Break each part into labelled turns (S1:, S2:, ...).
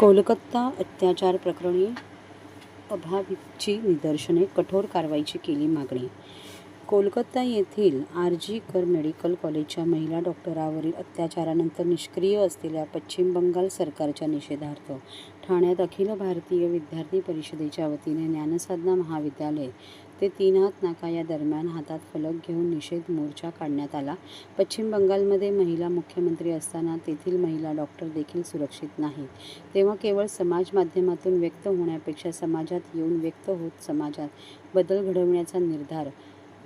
S1: कोलकाता अत्याचार प्रकरणी अभाविपची निदर्शने कठोर कारवाईची केली मागणी कोलकाता येथील आर जी कर मेडिकल कॉलेजच्या महिला डॉक्टरावरील अत्याचारानंतर निष्क्रिय असलेल्या पश्चिम बंगाल सरकारच्या निषेधार्थ ठाण्यात अखिल भारतीय विद्यार्थी परिषदेच्या वतीने ज्ञानसाधना महाविद्यालय ते तीन हात नाका या दरम्यान हातात फलक घेऊन निषेध मोर्चा काढण्यात आला. पश्चिम बंगालमध्ये महिला मुख्यमंत्री असताना तेथील महिला डॉक्टर देखील सुरक्षित नाहीत. तेव्हा केवळ समाज माध्यमातून व्यक्त होण्यापेक्षा समाजात येऊन व्यक्त होत समाजात बदल घडवण्याचा निर्धार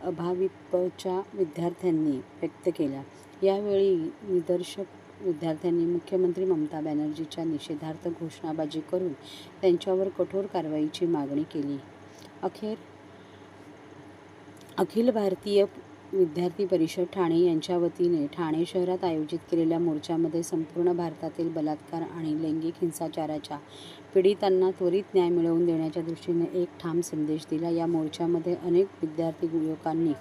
S1: अभाविपच्या विद्यार्थ्यांनी व्यक्त केला यावेळी निदर्शक विद्यार्थ्यांनी मुख्यमंत्री ममता बॅनर्जीच्या निषेधार्थ घोषणाबाजी करून त्यांच्यावर कठोर कारवाईची मागणी केली. अखेर अखिल भारतीय विद्यार्थी परिषद ठाणे यांच्या वतीने ठाणे शहरात आयोजित केलेल्या मोर्चामध्ये संपूर्ण भारतातील बलात्कार आणि लैंगिक हिंसाचाराच्या पीडितांना त्वरित न्याय मिळवून देण्याच्या दृष्टीने एक ठाम संदेश दिला. या मोर्चामध्ये अनेक विद्यार्थी युवकांनी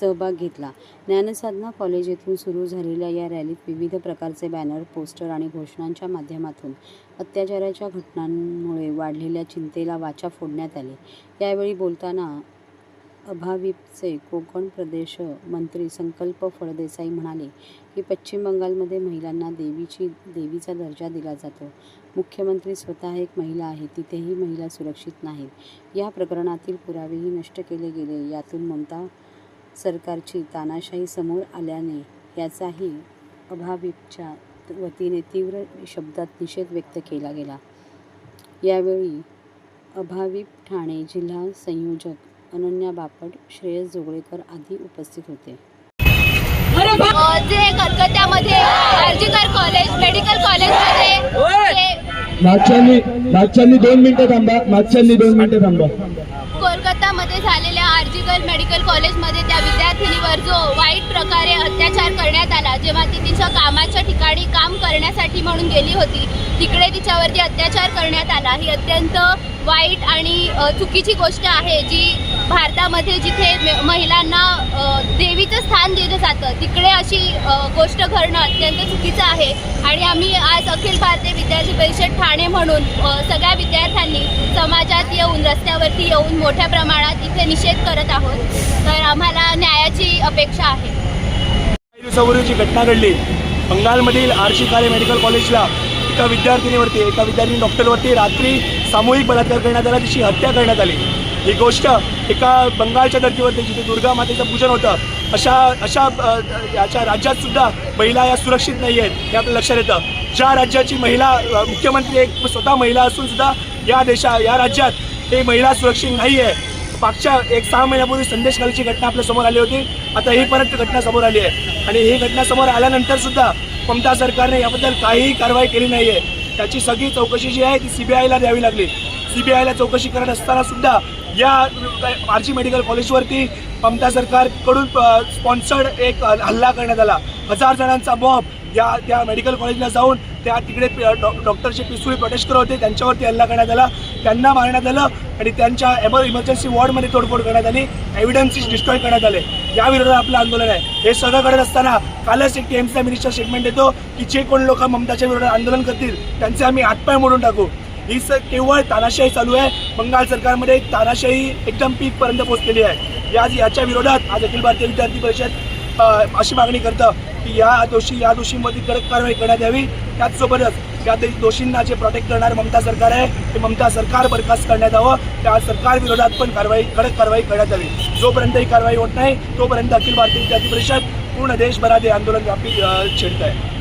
S1: सहभाग घेतला. ज्ञानसाधना कॉलेज येथून सुरू झालेल्या या रॅलीत विविध प्रकारचे बॅनर पोस्टर आणि घोषणांच्या माध्यमातून अत्याचाराच्या घटनांमुळे वाढलेल्या चिंतेला वाचा फोडण्यात आली. यावेळी बोलताना अभाविपचे कोकण प्रदेश मंत्री संकल्प फळदेसाई म्हणाले की पश्चिम बंगालमध्ये महिलांना देवीची देवीचा दर्जा दिला जातो. मुख्यमंत्री स्वतः एक महिला आहे तिथेही महिला सुरक्षित नाहीत. या प्रकरणातील पुरावेही नष्ट केले गेले. यातून ममता सरकारची तानाशाही समोर आल्याने याचाही अभाविपच्या वतीने तीव्र शब्दात निषेध व्यक्त केला गेला. यावेळी अभाविप ठाणे जिल्हा संयोजक अनन्या बापट श्रेयस जोगळेकर आदी उपस्थित होते.
S2: जे कलकत्त्यामध्ये आर्जिकर कॉलेज मेडिकल कॉलेजमध्ये
S3: मागच्यांनी मागच्यांनी दोन मिनिटं थांबा मागच्यांनी दोन मिनिटं थांबा.
S2: कोलकातामध्ये झालेल्या आर्जिकल मेडिकल कॉलेजमध्ये त्या विद्यार्थिनीवर जो वाईट प्रकारे अत्याचार करण्यात आला जेव्हा ती तिच्या कामाच्या ठिकाणी काम करण्यासाठी म्हणून गेली होती तिकडे तिच्यावरती अत्याचार करण्यात आला. ही अत्यंत वाईट आणि चुकीची गोष्ट आहे जी भारतामध्ये जिथे महिलांना देवीचं स्थान दिलं जातं तिकडे अशी गोष्ट घडणं अत्यंत चुकीचं आहे. आणि आम्ही आज अखिल भारतीय विद्यार्थी परिषद ठाणे म्हणून सगळ्या विद्यार्थ्यांनी समाजात येऊन रस्त्यावरती येऊन मोठ्या प्रमाणात इथे निषेध करत आहोत. तर आम्हाला न्यायाची अपेक्षा आहे.
S4: घटना घडली. बंगालमधील आर्शी काले मेडिकल कॉलेजला एका विद्यार्थिनीवरती एका विद्यार्थिनी डॉक्टरवरती रात्री सामूहिक बलात्कार करण्यात आला तिची हत्या करण्यात आली. ही गोष्ट एका बंगालच्या धर्तीवरती जिथे दुर्गा मातेचं पूजन होतं अशा अशा याच्या राज्यात सुद्धा महिला या सुरक्षित नाही आहेत हे आपल्या लक्षात येतं. ज्या राज्याची महिला मुख्यमंत्री एक स्वतः महिला असून सुद्धा या देशा या राज्यात हे महिला सुरक्षित नाही आहे. मागच्या एक सहा महिन्यापूर्वी संदेश खालीची घटना आपल्यासमोर आली होती. आता ही परत घटना समोर आली आहे. आणि ही घटना समोर आल्यानंतर सुद्धा ममता सरकारने याबद्दल काहीही कारवाई केली नाही आहे त्याची सगळी चौकशी जी आहे ती सीबीआयला द्यावी लागली. सीबीआयला चौकशी करत असताना सुद्धा या आरजी मेडिकल कॉलेजवरती ममता सरकारकडून स्पॉन्सर्ड एक हल्ला करण्यात आला. हजार जणांचा बॉम्ब या त्या मेडिकल कॉलेजला जाऊन त्या तिकडे डॉ डॉक्टरचे पिस्तुली प्रोटेस्ट होते त्यांच्यावरती हल्ला करण्यात आला त्यांना मारण्यात आलं आणि त्यांच्या एमर इमर्जन्सी वॉर्डमध्ये तोडफोड करण्यात आली एव्हिडन्सीस डिस्ट्रॉय करण्यात आले. या विरोधात आपलं आंदोलन आहे. हे सगळं करत असताना कालच एक टी एमचा मिनिस्टर स्टेटमेंट देतो की जे कोण लोक ममताच्या विरोधात आंदोलन करतील त्यांचे आम्ही हातपाय मोडून टाकू. ही स केवळ तानाशाही चालू आहे. बंगाल सरकारमध्ये तानाशाही एकदम पीकपर्यंत पोहोचलेली आहे. या याच्या विरोधात आज अखिल भारतीय विद्यार्थी परिषद अशी मागणी करतं. की या दोषी या दोषींमध्ये कडक कारवाई करण्यात यावी. त्याचसोबतच या दोषींना जे प्रोटेक्ट करणारं ममता सरकार आहे ते ममता सरकार बरखास्त करण्यात यावं. त्या सरकार विरोधात पण कारवाई कडक कारवाई करण्यात यावी. जोपर्यंत ही कारवाई होत नाही तोपर्यंत अखिल भारतीय विद्यार्थी परिषद पूर्ण देशभरात हे आंदोलन व्यापी छेडत आहे.